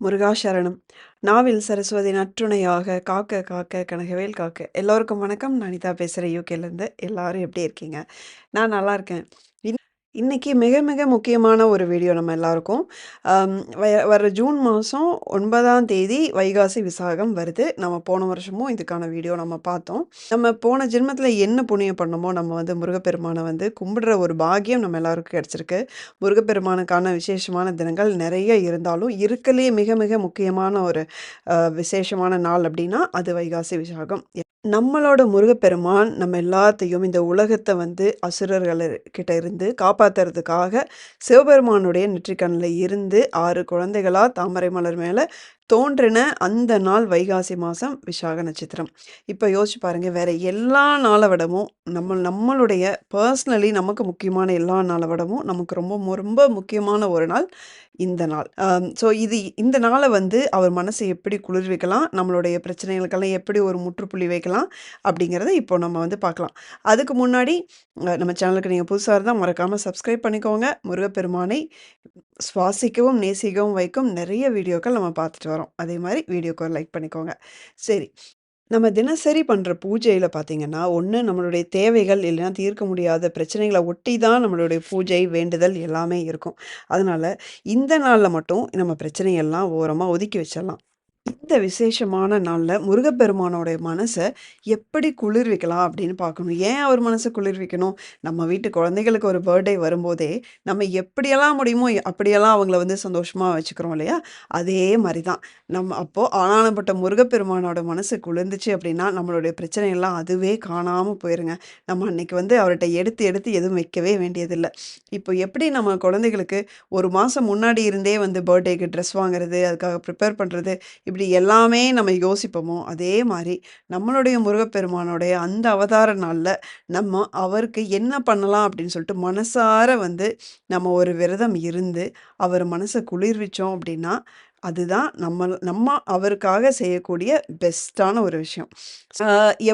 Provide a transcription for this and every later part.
முருகா சரணம் நாவில் சரஸ்வதி நற்றுணையாக காக்க காக்க கனகவேல் காக்க. எல்லோருக்கும் வணக்கம். நான் அனிதா பேசுகிறேன் யூகேலேருந்து எல்லாரும் எப்படி இருக்கீங்க? நான் நல்லா இருக்கேன். இன்னைக்கு மிக மிக முக்கியமான ஒரு வீடியோ நம்ம எல்லாருக்கும். வ- வர ஜூன் மாதம் ஒன்பதாம் தேதி வைகாசி விசாகம் வருது. நம்ம போன வருஷமும் இதுக்கான வீடியோ நம்ம பார்த்தோம். நம்ம போன ஜென்மத்தில் என்ன புண்ணியம் பண்ணமோ நம்ம வந்து முருகப்பெருமானை வந்து கும்பிடுற ஒரு பாகியம் நம்ம எல்லாருக்கும் கிடச்சிருக்கு. முருகப்பெருமானுக்கான விசேஷமான தினங்கள் நிறைய இருந்தாலும் இருக்கலே மிக மிக முக்கியமான ஒரு விசேஷமான நாள் அப்படின்னா அது வைகாசி விசாகம். நம்மளோட முருகப்பெருமான் நம்ம எல்லாத்தையும் இந்த உலகத்தை வந்து அசுரர்கள் கிட்ட இருந்து காப்பாத்துறதுக்காக சிவபெருமானுடைய நெற்றிக்கண்ணில் இருந்து ஆறு குழந்தைகளாக தாமரை மலர் மேலே தோன்றின அந்த நாள் வைகாசி மாதம் விசாக நட்சத்திரம். இப்போ யோசிச்சு பாருங்கள் வேறு எல்லா நாளை விடமும் நம்ம நம்மளுடைய பர்சனலி நமக்கு முக்கியமான எல்லா நாளை விடமும் நமக்கு ரொம்ப ரொம்ப முக்கியமான ஒரு நாள் இந்த நாள். ஸோ இது இந்த நாளை வந்து அவர் மனசை எப்படி குளிர்விக்கலாம் நம்மளுடைய பிரச்சனைகளுக்கெல்லாம் எப்படி ஒரு முற்றுப்புள்ளி வைக்கலாம் அப்படிங்கிறத இப்போ நம்ம வந்து பார்க்கலாம். அதுக்கு முன்னாடி நம்ம சேனலுக்கு நீங்கள் புதுசாக இருந்தால் மறக்காமல் சப்ஸ்கிரைப் பண்ணிக்கோங்க. முருகப்பெருமானை சுவாசிக்கவும் நேசிக்கவும் வைக்கும் நிறைய வீடியோக்கள் நம்ம பார்த்துட்டு வரோம். அதே மாதிரி வீடியோக்கு ஒரு லைக் பண்ணிக்கோங்க. சரி. நம்ம தினசரி பண்ணுற பூஜையில் பார்த்தீங்கன்னா ஒன்று நம்மளுடைய தேவைகள் இல்லைன்னா தீர்க்க முடியாத பிரச்சனைகளை ஒட்டி தான் நம்மளுடைய பூஜை வேண்டுதல் எல்லாமே இருக்கும். அதனால் இந்த நாளில் மட்டும் நம்ம பிரச்சனையெல்லாம் ஓரமாக ஒதுக்கி வச்சிடலாம் இந்த விசேஷமான நாளில் முருகப்பெருமானோடைய மனசை எப்படி குளிர்விக்கலாம் அப்படின்னு பார்க்கணும். ஏன் அவர் மனசை குளிர்விக்கணும்? நம்ம வீட்டு குழந்தைகளுக்கு ஒரு பர்த்டே வரும்போதே நம்ம எப்படியெல்லாம் முடியுமோ அப்படியெல்லாம் அவங்கள வந்து சந்தோஷமாக வச்சுக்கிறோம் இல்லையா? அதே மாதிரி தான் நம்ம அப்போது ஆனானப்பட்ட முருகப்பெருமானோட மனசு குளிர்ந்துச்சு அப்படின்னா நம்மளுடைய பிரச்சனையெல்லாம் அதுவே காணாமல் போயிருங்க. நம்ம அன்னைக்கு வந்து அவர்கிட்ட எடுத்து எடுத்து எதுவும் வைக்கவே வேண்டியதில்லை. இப்போ எப்படி நம்ம குழந்தைகளுக்கு ஒரு மாதம் முன்னாடி இருந்தே வந்து பர்த்டேக்கு ட்ரெஸ் வாங்குறது அதுக்காக ப்ரிப்பேர் பண்ணுறது இப்படி இப்படி எல்லாமே நம்ம யோசிப்போமோ? அதே மாதிரி நம்மளுடைய முருகப்பெருமானுடைய அந்த அவதார நாளில் நம்ம அவருக்கு என்ன பண்ணலாம் அப்படின்னு சொல்லிட்டு மனசார வந்து நம்ம ஒரு விரதம் இருந்து அவர் மனசை குளிர்விச்சோம் அப்படின்னா அதுதான் நம்ம நம்ம அவருக்காக செய்யக்கூடிய பெஸ்ட்டான ஒரு விஷயம்.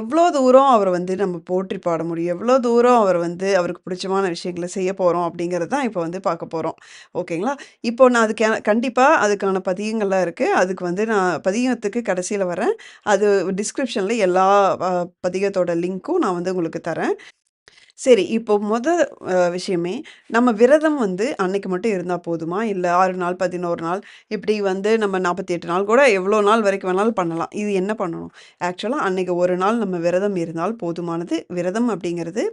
எவ்வளோ தூரம் அவரை வந்து நம்ம போற்றி பாட முடியும்? எவ்வளோ தூரம் அவர் வந்து அவருக்கு பிடிச்சமான விஷயங்களை செய்ய போகிறோம் அப்படிங்கிறது தான் இப்போ வந்து பார்க்க போகிறோம் ஓகேங்களா? இப்போ நான் அதுக்கு கண்டிப்பாக அதுக்கான பதியங்கள்லாம் இருக்குது அதுக்கு வந்து நான் பதியத்துக்கு கடைசியில் வரேன். அது டிஸ்கிரிப்ஷனில் எல்லா பதியத்தோட பதிகத்தோட லிங்க்கும் நான் வந்து உங்களுக்கு தரேன். சரி இப்போ முத விஷயமே நம்ம விரதம் வந்து அன்னைக்கு மட்டும் இருந்தால் போதுமா? இல்லை ஆறு நாள் பதினோரு நாள் இப்படி வந்து நம்ம நாற்பத்தி எட்டு நாள் கூட எவ்வளோ நாள் வரைக்கும் வேணாலும் பண்ணலாம். இது என்ன பண்ணணும்? ஆக்சுவலாக அன்னைக்கு ஒரு நாள் நம்ம விரதம் இருந்தால் போதுமானது. விரதம் அப்படிங்கிறது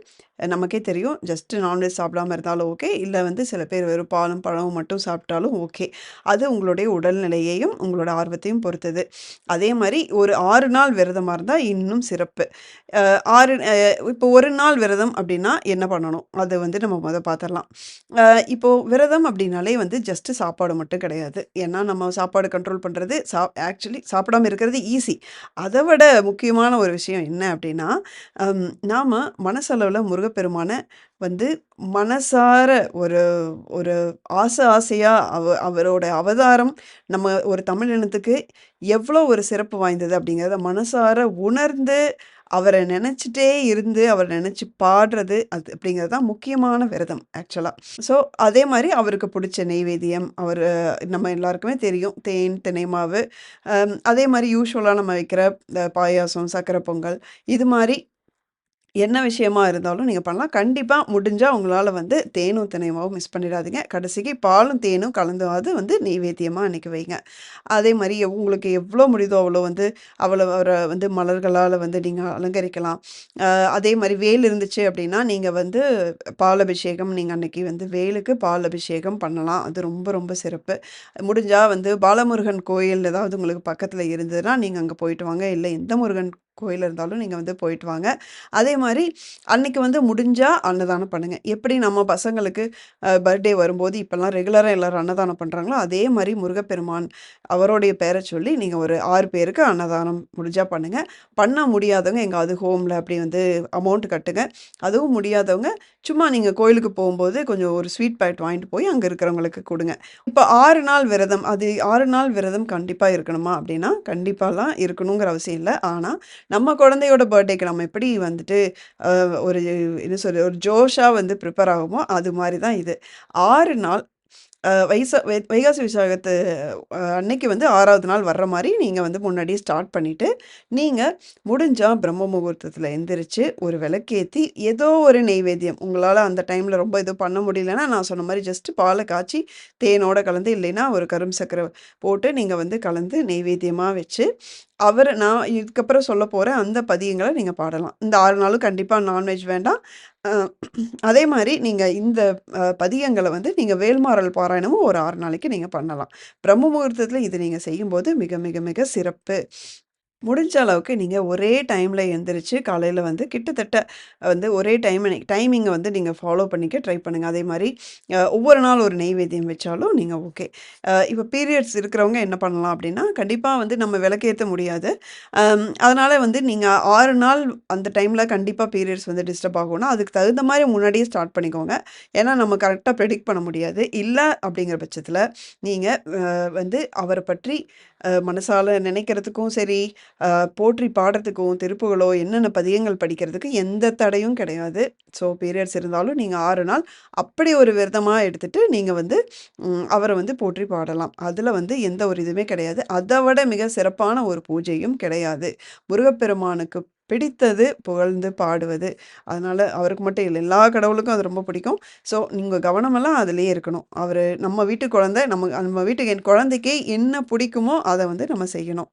நமக்கே தெரியும். ஜஸ்ட் நான்வெஜ் சாப்பிடாம இருந்தாலும் ஓகே. இல்லை வந்து சில பேர் வெறும் பாலும் பழமும் மட்டும் சாப்பிட்டாலும் ஓகே. அது உங்களுடைய உடல்நிலையையும் உங்களோட ஆர்வத்தையும் பொறுத்தது. அதே மாதிரி ஒரு ஆறு நாள் விரதமாக இருந்தால் இன்னும் சிறப்பு. ஆறு இப்போ ஒரு நாள் விரதம் அப்படி அப்படின்னா என்ன பண்ணணும்? அதை வந்து நம்ம முத பார்த்துடலாம் இப்போது விரதம் அப்படின்னாலே வந்து ஜஸ்ட்டு சாப்பாடு மட்டும் கிடையாது. ஏன்னா நம்ம சாப்பாடு கண்ட்ரோல் பண்ணுறது சா ஆக்சுவலி சாப்பிடாம இருக்கிறது ஈஸி அதை விட முக்கியமான ஒரு விஷயம் என்ன அப்படின்னா நாம் மனசளவில் முருகப்பெருமானை வந்து மனசார ஒரு ஒரு ஆசை ஆசையாக அவ அவரோட அவதாரம் நம்ம ஒரு தமிழ் இனத்துக்கு எவ்வளோ ஒரு சிறப்பு வாய்ந்தது அப்படிங்கிறத மனசார உணர்ந்து அவரை நினச்சிட்டே இருந்து அவரை நினச்சி பாடுறது அது அப்படிங்கிறது தான் முக்கியமான விரதம் ஆக்சுவலாக ஸோ அதே மாதிரி அவருக்கு பிடிச்ச நெய்வேத்தியம் அவர் நம்ம எல்லாருக்குமே தெரியும் தேன் தினை மாவு அதே மாதிரி யூஸ்வலாக நம்ம வைக்கிற இந்த பாயாசம் சக்கரை பொங்கல் இது மாதிரி என்ன விஷயமா இருந்தாலும் நீங்கள் பண்ணலாம். கண்டிப்பாக முடிஞ்சால் உங்களால் வந்து தேனும் தினைமாவும் மிஸ் பண்ணிடாதீங்க. கடைசிக்கு பாலும் தேனும் கலந்துவாது வந்து நெய்வேத்தியமாக அன்றைக்கி வைங்க. அதே மாதிரி எவ்- உங்களுக்கு எவ்வளோ முடியுதோ அவ்வளோ வந்து அவ்வளோ அவரை வந்து மலர்களால் வந்து நீங்கள் அலங்கரிக்கலாம். அதே மாதிரி வேல் இருந்துச்சு அப்படின்னா நீங்கள் வந்து பால் அபிஷேகம் நீங்கள் அன்றைக்கி வந்து வேலுக்கு பால் அபிஷேகம் பண்ணலாம். அது ரொம்ப ரொம்ப சிறப்பு. முடிஞ்சால் வந்து பாலமுருகன் கோயில் ஏதாவது உங்களுக்கு பக்கத்தில் இருந்ததுன்னா நீங்கள் அங்கே போயிட்டு வாங்க. இல்லை எந்த முருகன் கோயில் இருந்தாலும் நீங்கள் வந்து போயிட்டு வாங்க. அதே மாதிரி அன்னைக்கு வந்து முடிஞ்சால் அன்னதானம் பண்ணுங்கள் எப்படி நம்ம பசங்களுக்கு பர்த்டே வரும்போது இப்போல்லாம் ரெகுலராக எல்லாரும் அன்னதானம் பண்ணுறாங்களோ அதே மாதிரி முருகப்பெருமான் அவருடைய பேரை சொல்லி நீங்கள் ஒரு ஆறு பேருக்கு அன்னதானம் முடிஞ்சால் பண்ணுங்கள் பண்ண முடியாதவங்க எங்காவது ஹோமில் அப்படி வந்து அமௌண்ட் கட்டுங்க. அதுவும் முடியாதவங்க சும்மா நீங்கள் கோயிலுக்கு போகும்போது கொஞ்சம் ஒரு ஸ்வீட் பேக்கெட் வாங்கிட்டு போய் அங்கே இருக்கிறவங்களுக்கு கொடுங்க. இப்போ ஆறு நாள் விரதம் அது ஆறு நாள் விரதம் கண்டிப்பாக இருக்கணுமா அப்படின்னா கண்டிப்பாலாம் இருக்கணுங்கிற அவசியம் இல்லை. ஆனால் நம்ம குழந்தையோட பர்த்டேக்கு நம்ம எப்படி வந்துட்டு ஒரு என்ன சொல்ற ஒரு ஜோஷாக வந்து ப்ரிப்பேர் ஆகுமோ அது மாதிரி தான் இது. ஆறு நாள் வைசா வைகாசி விசாகத்து அன்னைக்கு வந்து ஆறாவது நாள் வர்ற மாதிரி நீங்கள் வந்து முன்னாடியே ஸ்டார்ட் பண்ணிவிட்டு நீங்கள் முடிஞ்சால் பிரம்ம முகூர்த்தத்தில் எந்திரிச்சு, ஒரு விளக்கேற்றி ஏதோ ஒரு நெய்வேத்தியம். உங்களால் அந்த டைமில் ரொம்ப இது பண்ண முடியலன்னா, நான் சொன்ன மாதிரி ஜஸ்ட்டு பாலை காய்ச்சி, தேனோட கலந்து இல்லைன்னா, ஒரு கரும் சக்கரை போட்டு நீங்கள் வந்து கலந்து நெய்வேத்தியமாக வச்சு, அவர் நான் இதுக்கப்புறம் சொல்ல போற அந்த பதியங்களை நீங்கள் பாடலாம். இந்த ஆறு நாளும் கண்டிப்பாக நான்வெஜ் வேண்டாம். அதே மாதிரி நீங்கள் இந்த பதியங்களை வந்து நீங்கள் வேல்மாறல் பாராயணமும் ஒரு ஆறு நாளைக்கு நீங்கள் பண்ணலாம். பிரம்ம முகூர்த்தத்தில் இது நீங்கள் செய்யும்போது மிக, மிக, மிக சிறப்பு. முடிஞ்ச அளவுக்கு நீங்கள் ஒரே டைமில் எந்திரிச்சு காலையில் வந்து கிட்டத்தட்ட வந்து ஒரே டைம் டைமிங்கை வந்து நீங்கள் ஃபாலோ பண்ணிக்க ட்ரை பண்ணுங்கள் அதே மாதிரி ஒவ்வொரு நாள் ஒரு நெய்வேத்தியம் வச்சாலும் நீங்கள் ஓகே. இப்போ பீரியட்ஸ் இருக்கிறவங்க என்ன பண்ணலாம் அப்படின்னா கண்டிப்பாக வந்து நம்ம விளக்கேற்ற முடியாது. அதனால் வந்து நீங்கள் ஆறு நாள் அந்த டைமில் கண்டிப்பாக பீரியட்ஸ் வந்து டிஸ்டர்ப் ஆகும்னா, அதுக்கு தகுந்த மாதிரி முன்னாடியே ஸ்டார்ட் பண்ணிக்கோங்க. ஏன்னா நம்ம கரெக்டாக ப்ரெடிக்ட் பண்ண முடியாது. இல்லை அப்படிங்கிற பட்சத்தில் நீங்கள் வந்து அவரை பற்றி மனசால் நினைக்கிறதுக்கும் சரி, போற்றி பாடுறதுக்கும், திருப்புகளோ, என்னென்ன பதியங்கள் படிக்கிறதுக்கு எந்த தடையும் கிடையாது. ஸோ பீரியட்ஸ் இருந்தாலும் நீங்கள் ஆறு நாள் அப்படி ஒரு விரதமாக எடுத்துகிட்டு நீங்கள் வந்து அவரை வந்து போற்றி பாடலாம். அதில் வந்து எந்த ஒரு இதுவுமே கிடையாது. அதை விட மிக சிறப்பான ஒரு பூஜையும் கிடையாது. முருகப்பெருமானுக்கு பிடித்தது புகழ்ந்து பாடுவது. அதனால் அவருக்கு மட்டும் இல்லை எல்லா கடவுளுக்கும் அது ரொம்ப பிடிக்கும். ஸோ நீங்கள் கவனமெல்லாம் அதிலே இருக்கணும். அவர் நம்ம வீட்டு குழந்தை, நம்ம நம்ம வீட்டுக்கு என் குழந்தைக்கே என்ன பிடிக்குமோ, அதை வந்து நம்ம செய்யணும்.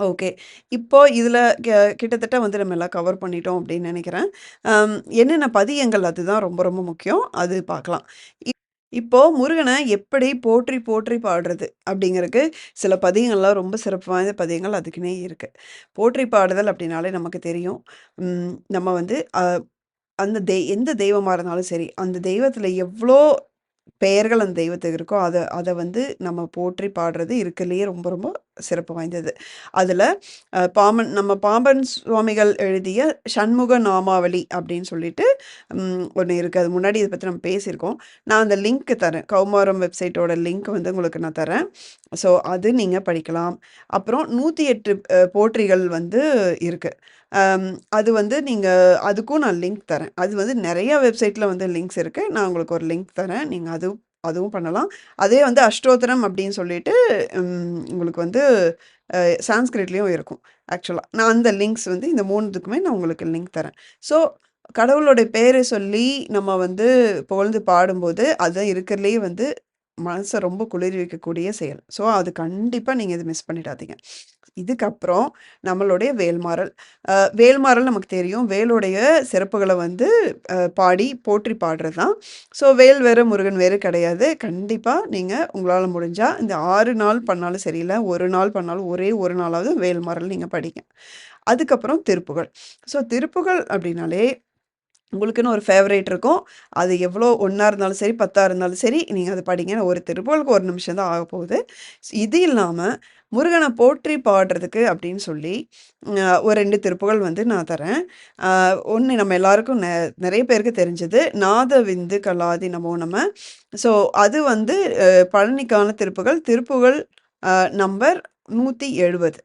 ஓகே. இப்போ இதுல க கிட்டத்தட்ட வந்து நம்ம எல்லாம் கவர் பண்ணிட்டோம் அப்படின்னு நினைக்கிறேன் அம் என்னென்ன பதியங்கள் அதுதான் ரொம்ப, ரொம்ப முக்கியம். அது பார்க்கலாம். இப் இப்போ முருகன எப்படி போற்றி, போற்றி பாடுறது அப்படிங்கிறதுக்கு சில பதியங்கள்லாம் ரொம்ப சிறப்பு வாய்ந்த பதியங்கள் அதுக்குன்னே இருக்கு. போற்றி பாடுதல் அப்படின்னாலே நமக்கு தெரியும். ம் நம்ம வந்து அ அந்த தெய் எந்த தெய்வமா இருந்தாலும் சரி, அந்த தெய்வத்தில் எவ்ளோ பெயர்கள் அந்த தெய்வத்துக்கு இருக்கோ, அத அத வந்து நம்ம போற்றி பாடுறது இருக்கறதுலயே ரொம்ப, ரொம்ப சிறப்பு வாய்ந்தது. அதில் பாம்பன் பாமன் நம்ம பாம்பன் சுவாமிகள் எழுதிய சண்முக நாமாவளி அப்படின்னு சொல்லிட்டு ஒன்று இருக்குது அது முன்னாடி இதை பற்றி நம்ம பேசியிருக்கோம். நான் அந்த லிங்க் தரேன். கௌமாரம் வெப்சைட்டோட லிங்க் வந்து உங்களுக்கு நான் தரேன். ஸோ அது நீங்கள் படிக்கலாம். அப்புறம் நூற்றி எட்டு போற்றிகள் வந்து இருக்குது அது வந்து நீங்கள் அதுக்கும் நான் லிங்க் தரேன். அது வந்து நிறைய வெப்சைட்டில் வந்து லிங்க்ஸ் இருக்குது நான் உங்களுக்கு ஒரு லிங்க் தரேன். நீங்கள் அதுவும் அதுவும் பண்ணலாம். அதே வந்து அஷ்டோத்திரம் அப்படின்னு சொல்லிட்டு உங்களுக்கு வந்து சான்ஸ்கிரிட்லேயும் இருக்கும். ஆக்சுவலாக நான் அந்த லிங்க்ஸ் வந்து இந்த மூணுத்துக்குமே நான் உங்களுக்கு லிங்க் தரேன். ஸோ கடவுளோடைய பேரை சொல்லி நம்ம வந்து புகழ்ந்து பாடும்போது, அதை இருக்கிறதுலேயே வந்து மனசை ரொம்ப குளிர்விக்கக்கூடிய செயல். ஸோ அது கண்டிப்பாக நீங்கள் இது மிஸ் பண்ணிடாதீங்க. இதுக்கப்புறம் நம்மளுடைய வேல்மாறல். வேல்மாறல் நமக்கு தெரியும். வேலுடைய சிறப்புகளை வந்து பாடி போற்றி பாடுறது தான். ஸோ வேல் வேறு, முருகன் வேறு கிடையாது. கண்டிப்பாக நீங்கள் உங்களால் முடிஞ்சால் இந்த ஆறு நாள் பண்ணாலும் சரி, இல்ல 1 நாள் பண்ணாலும் ஒரே ஒரு நாளாவது வேல்மாறல் நீங்கள் படிங்க. அதுக்கப்புறம் திருப்புகழ். ஸோ திருப்புகழ் அப்படின்னாலே உங்களுக்குன்னு ஒரு ஃபேவரைட் இருக்கும். அது எவ்வளோ ஒன்றா இருந்தாலும் சரி, 10ஆ இருந்தாலும் சரி, நீங்கள் அதை படிங்க. ஒரு திருப்புகழுக்கு 1 நிமிஷம் தான் ஆகப்போகுது. இது இல்லாமல் முருகனை போற்றி பாடுறதுக்கு அப்படின்னு சொல்லி ஒரு ரெண்டு திருப்புகள் வந்து நான் தரேன். ஒன்று நம்ம எல்லாருக்கும் நெ நிறைய பேருக்கு தெரிஞ்சது. நாத விந்து கலாதி நமோ நம்ம ஸோ அது வந்து பழனிக்கான திருப்புகள் திருப்புகழ் நம்பர் நூற்றி எழுபது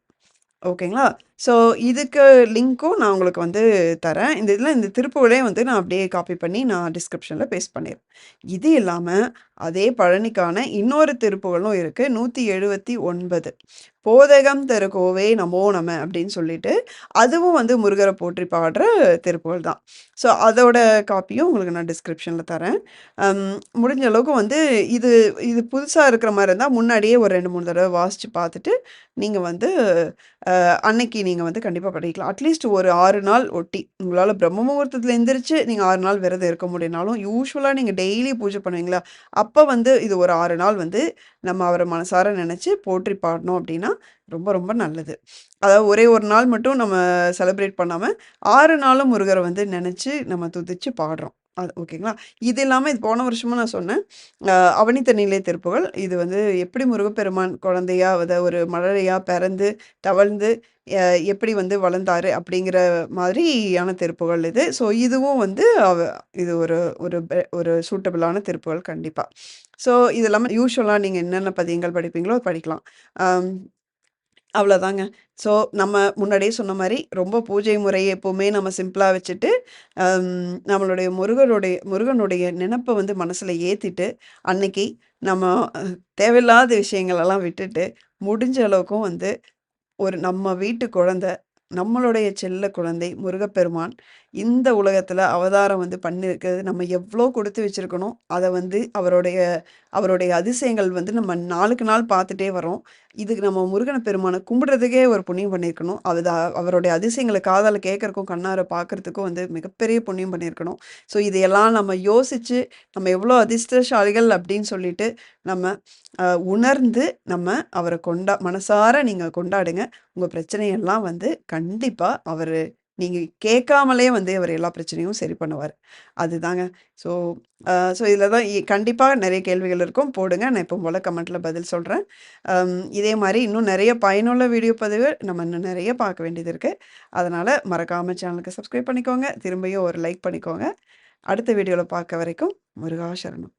ஓகேங்களா? ஸோ இதுக்கு லிங்க்கும் நான் உங்களுக்கு வந்து தரேன். இந்த இதில் இந்த திருப்புகளே வந்து நான் அப்படியே காப்பி பண்ணி நான் டிஸ்கிரிப்ஷன்ல பேஸ்ட் பண்ணிருவேன். இது இல்லாம அதே பழனிக்கான இன்னொரு திருப்புகழும் இருக்கு. 179 போதகம் தரு கோவே நமோ நம அப்படின்னு சொல்லிட்டு, அதுவும் வந்து முருகரை போற்றி பாடுற திருப்புகழ் தான். ஸோ அதோட காப்பியும் உங்களுக்கு நான் டிஸ்கிரிப்ஷனில் தரேன். முடிஞ்ச அளவுக்கு வந்து இது இது புதுசாக இருக்கிற மாதிரி இருந்தால் முன்னாடியே ஒரு ரெண்டு மூணு தடவை வாசித்து பார்த்துட்டு, நீங்கள் வந்து அன்னைக்கு நீங்கள் வந்து கண்டிப்பாக படிக்கலாம். அட்லீஸ்ட் ஒரு ஆறு நாள் ஒட்டி. உங்களால் பிரம்ம முகூர்த்தத்தில் எந்திரிச்சு நீங்கள் ஆறு நாள் விரதம் இருக்க முடியினாலும் யூஸ்வலாக நீங்கள் டெய்லி பூஜை பண்ணுவீங்களா? அப்போ வந்து இது ஒரு ஆறு நாள் வந்து நம்ம அவரை மனசார நினச்சி போற்றி பாடினோம் அப்படின்னா ரொம்ப ரொம்ப நல்லது. அதாவது ஒரே ஒரு நாள் மட்டும் நம்ம செலிப்ரேட் பண்ணாமல் ஆறு நாளும் முருகரை வந்து நினச்சி நம்ம துதிச்சு பாடுறோம். அது ஓகேங்களா? இது இல்லாமல் இது போன வருஷமும் நான் சொன்னேன். அ அவனி தன்னிலே இது வந்து எப்படி முருகப்பெருமான் குழந்தையா அத ஒரு மலரையா பிறந்து, தவழ்ந்து எப்படி வந்து வளர்ந்தாரு அப்படிங்கிற மாதிரியான திருப்புகள் இது. ஸோ இதுவும் வந்து அவ இது ஒரு ஒரு பெ ஒரு சூட்டபிளான திருப்புகள் கண்டிப்பாக ஸோ இது இல்லாமல் யூஸ்வலாக நீங்கள் என்னென்ன பதியங்கள் படிப்பீங்களோ படிக்கலாம். அவ்வளோதாங்க. ஸோ நம்ம முன்னாடியே சொன்ன மாதிரி ரொம்ப பூஜை முறையை எப்போவுமே நம்ம சிம்பிளாக வச்சுட்டு, நம்மளுடைய முருகனுடைய முருகனுடைய நினப்பை வந்து மனசில் ஏற்றிட்டு அன்னைக்கு நம்ம தேவையில்லாத விஷயங்களெல்லாம் விட்டுட்டு, முடிஞ்ச அளவுக்கும் வந்து ஒரு நம்ம வீட்டு குழந்தை, நம்மளுடைய செல்ல குழந்தை முருகப்பெருமான் இந்த உலகத்தில் அவதாரம் வந்து பண்ணியிருக்கிறது நம்ம எவ்வளோ கொடுத்து வச்சிருக்கணும். அதை வந்து அவருடைய அவருடைய அதிசயங்கள் வந்து நம்ம நாளுக்கு நாள் பார்த்துட்டே வரோம். இதுக்கு நம்ம முருகன பெருமானை கும்பிட்றதுக்கே ஒரு புண்ணியம் பண்ணியிருக்கணும். அதுதான் அவருடைய அதிசயங்களை காதால் கேட்குறக்கும் கண்ணாரை பார்க்கறதுக்கும் வந்து மிகப்பெரிய புண்ணியம் பண்ணியிருக்கணும். ஸோ இதையெல்லாம் நம்ம யோசித்து நம்ம எவ்வளோ அதிர்ஷ்டசாலிகள் அப்படின்னு சொல்லிட்டு, நம்ம உணர்ந்து நம்ம அவரை கொண்டா மனசார நீங்கள் கொண்டாடுங்க. உங்கள் பிரச்சனையெல்லாம் வந்து கண்டிப்பாக அவர் நீங்கள் கேட்காமலே வந்து இவர் எல்லா பிரச்சனையும் சரி பண்ணுவார் அதுதாங்க. ஸோ ஸோ இதில் தான் கண்டிப்பாக நிறைய கேள்விகள் இருக்கும். போடுங்க. நான் இப்போ போல கமெண்ட்டில் பதில் சொல்கிறேன் இதே மாதிரி இன்னும் நிறைய பயனுள்ள வீடியோ பதிவு நம்ம இன்னும் நிறைய பார்க்க வேண்டியது இருக்குது அதனால் மறக்காமல் சேனலுக்கு சப்ஸ்கிரைப் பண்ணிக்கோங்க. திரும்பியும் ஒரு லைக் பண்ணிக்கோங்க. அடுத்த வீடியோவில் பார்க்க வரைக்கும் முருகா சரணம்.